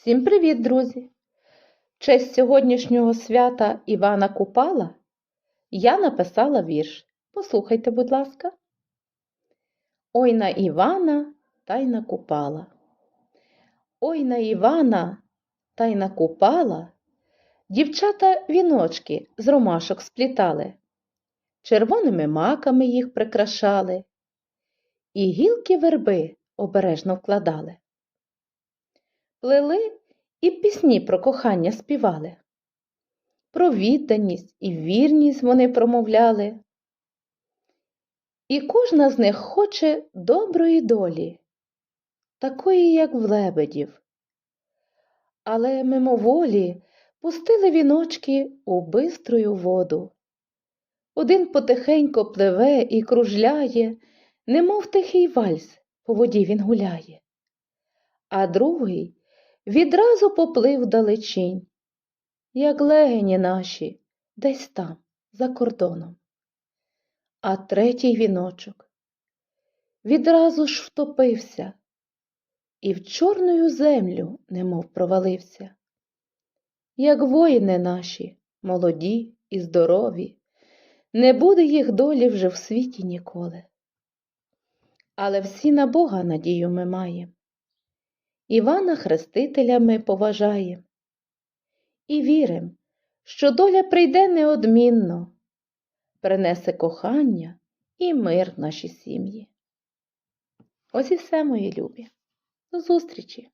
Всім привіт, друзі! В честь сьогоднішнього свята Івана Купала я написала вірш. Послухайте, будь ласка. Ой на Івана та й на Купала. Ой на Івана та й на Купала дівчата віночки з ромашок сплітали, червоними маками їх прикрашали, і гілки верби обережно вкладали плели і пісні про кохання співали. Про відданість і вірність вони промовляли. І кожна з них хоче доброї долі, такої, як в лебедів. Але мимоволі пустили віночки у бистрою воду. Один потихенько пливе і кружляє, немов тихий вальс по воді він гуляє, а другий відразу поплив далечінь, як легені наші, десь там, за кордоном. А третій віночок відразу ж втопився і в чорною землю немов провалився. Як воїни наші, молоді і здорові, не буде їх долі вже в світі ніколи. Але всі на Бога надію ми маємо. Івана Хрестителя ми поважаєм і вірим, що доля прийде неодмінно, принесе кохання і мир в наші сім'ї. Ось і все, мої любі. До зустрічі!